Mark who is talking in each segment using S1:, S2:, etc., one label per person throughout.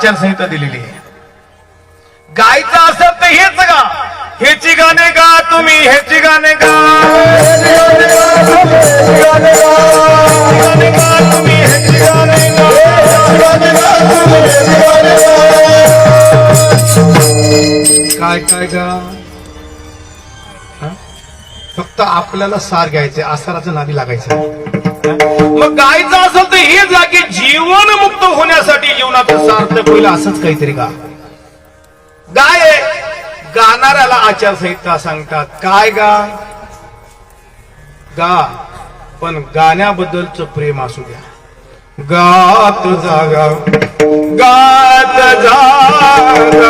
S1: आचारसंहिता दिलेली आहे. गायचं असेल तर हेच गा. हेची गाणे गा तुम्ही हेची गाणे गा. गाणे गा तुम्ही हेची गाणे
S2: काय काय गा? फक्त आपल्याला सार घ्यायचे आसाराचं नादी लागायचं.
S1: मग गायचं असेल तर हे जा की जीवन मुक्त होण्यासाठी जीवनाचं अर्थ होईल असंच काहीतरी गा गाय गाणाऱ्याला आचारसंहिता सांगतात. काय गा? गा. पण गाण्याबद्दलच प्रेम असू द्या. गात जागा. गात जागा.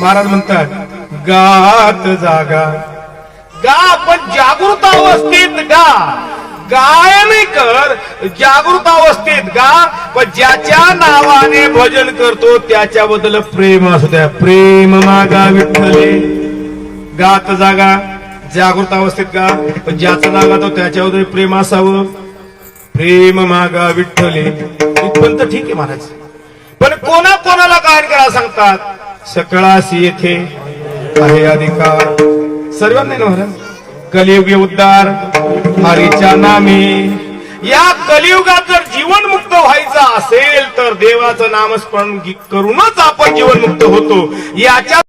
S1: महाराज म्हणतात गात जागा. गा पण जागृत अवस्थेत गा. गाय नाही कर जागृत अवस्थेत गा. पण ज्याच्या नावाने भजन करतो त्याच्याबद्दल प्रेम असू द्या. प्रेम मागा विठ्ठले. गात जागा जागृत अवस्थेत गा. पण ज्याचा जागा तो त्याच्याबद्दल प्रेम असावं. प्रेम मागा विठ्ठले. इथपर्यंत ठीक आहे महाराज. पण कोणा कोणाला गायन करायला सांगतात? सकळाशी येथे आहे अधिकार. सर्वांना महाराज कलियुगी उद्धार हरीच्या नामी. या कलियुगात जर जीवनमुक्त व्हायचं असेल तर देवाचं नामस्मरण करूनच आपण जीवनमुक्त होतो. याच्या